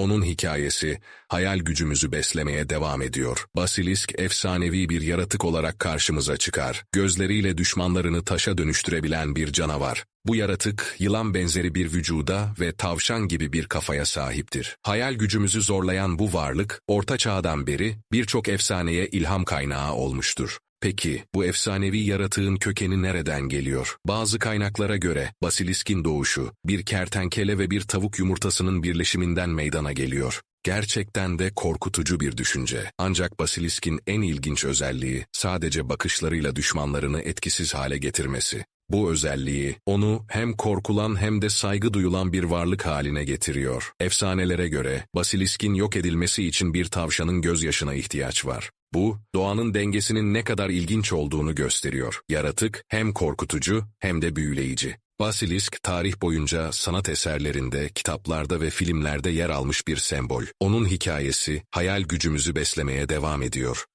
Onun hikayesi, hayal gücümüzü beslemeye devam ediyor. Basilisk efsanevi bir yaratık olarak karşımıza çıkar. Gözleriyle düşmanlarını taşa dönüştürebilen bir canavar. Bu yaratık, yılan benzeri bir vücuda ve tavşan gibi bir kafaya sahiptir. Hayal gücümüzü zorlayan bu varlık, Orta Çağ'dan beri birçok efsaneye ilham kaynağı olmuştur. Peki, bu efsanevi yaratığın kökeni nereden geliyor? Bazı kaynaklara göre, basiliskin doğuşu, bir kertenkele ve bir tavuk yumurtasının birleşiminden meydana geliyor. Gerçekten de korkutucu bir düşünce. Ancak basiliskin en ilginç özelliği, sadece bakışlarıyla düşmanlarını etkisiz hale getirmesi. Bu özelliği, onu hem korkulan hem de saygı duyulan bir varlık haline getiriyor. Efsanelere göre, basiliskin yok edilmesi için bir tavşanın gözyaşına ihtiyaç var. Bu, doğanın dengesinin ne kadar ilginç olduğunu gösteriyor. Yaratık hem korkutucu hem de büyüleyici. Basilisk, tarih boyunca sanat eserlerinde, kitaplarda ve filmlerde yer almış bir sembol. Onun hikayesi, hayal gücümüzü beslemeye devam ediyor.